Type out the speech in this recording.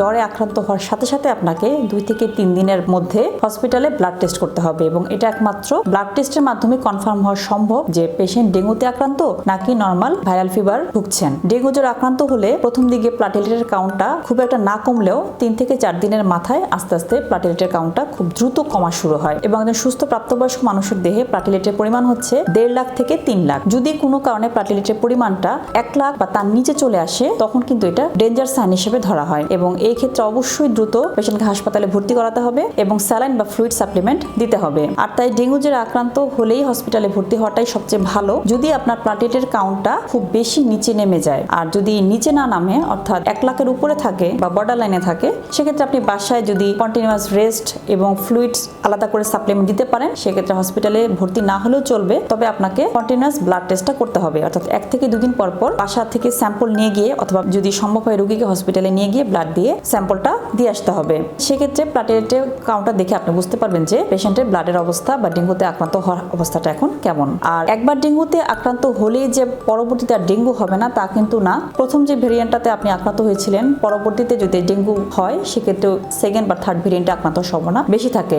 জ্বরে আক্রান্ত হওয়ার সাথে সাথে আপনাকে দুই থেকে তিন দিনের মধ্যে হসপিটালে ব্লাড টেস্ট করতে হবে এবং এটা একমাত্র ব্লাড টেস্টের মাধ্যমে কনফার্ম হওয়া সম্ভব যে পেশেন্ট ডেঙ্গুতে আক্রান্ত নাকি নর্মাল ভাইরাল ফিভার ভুগছেন। ডেঙ্গু জ্বর আক্রান্ত হলে প্রথম দিকে প্লাটেলেটের কাউন্টটা খুব একটা না কমলেও তিন থেকে চার দিনের মাথায় আস্তে আস্তে প্লাটেলেটের কাউন্টটা খুব দ্রুত কমা শুরু হয় এবং একজন সুস্থ প্রাপ্তবয়স্ক মানুষের দেহে প্লাটেলেটের পরিমাণ হচ্ছে দেড় লাখ থেকে তিন লাখ। যদি কোনো কারণে প্লাটেলেটের পরিমাণটা এক লাখ বা তার নিচে চলে আসে, তখন কিন্তু এটা ডেঞ্জার সাইন হিসেবে ধরা হয় এবং এই ক্ষেত্রে অবশ্যই দ্রুত পেশেন্টকে হাসপাতালে ভর্তি করাতে হবে এবং স্যালাইন বা ফ্লুইড সাপ্লিমেন্ট দিতে হবে। আর তাই ডেঙ্গু জ্বরে আক্রান্ত হলেই হসপিটালে ভর্তি হওয়াটাই সবচেয়ে ভালো। যদি আপনার প্লাটেলেটের কাউন্টটা খুব বেশি নিচে নেমে যায় আর যদি নিচে না নামে, অর্থাৎ এক লাখের উপরে থাকে বা বর্ডার লাইনে থাকে, সেক্ষেত্রে আপনি বাসায় যদি কন্টিনিউয়াস রেস্ট এবং ফ্লুইডস আলাদা করে সাপ্লিমেন্ট দিতে পারেন, সেক্ষেত্রে হসপিটালে ভর্তি না হলেও চলবে। তবে আপনাকে কন্টিনিউয়াস ব্লাড টেস্টটা করতে হবে। অর্থাৎ এক থেকে দুদিন পর পর বাসা থেকে স্যাম্পল নিয়ে গিয়ে অথবা যদি সম্ভব হয় রোগীকে হসপিটালে নিয়ে গিয়ে ব্লাড দিয়ে স্যাম্পলটা দিয়ে আসতে হবে। সেক্ষেত্রে প্লাটেলেটের কাউন্টার দেখে আপনি বুঝতে পারবেন যে পেশেন্টের ব্লাডের অবস্থা বা ডেঙ্গুতে আক্রান্ত হওয়ার অবস্থাটা এখন কেমন। আর একবার ডেঙ্গুতে আক্রান্ত হলেই যে পরবর্তীতে আর ডেঙ্গু হবে না, তা কিন্তু না। প্রথম যে ভেরিয়েন্টটাতে আপনি আক্রান্ত হয়েছিলেন, পরবর্তীতে যদি ডেঙ্গু হয় সেক্ষেত্রে সেকেন্ড বা থার্ড ভেরিয়েন্টে আক্রান্ত সম্ভাবনা বেশি থাকে।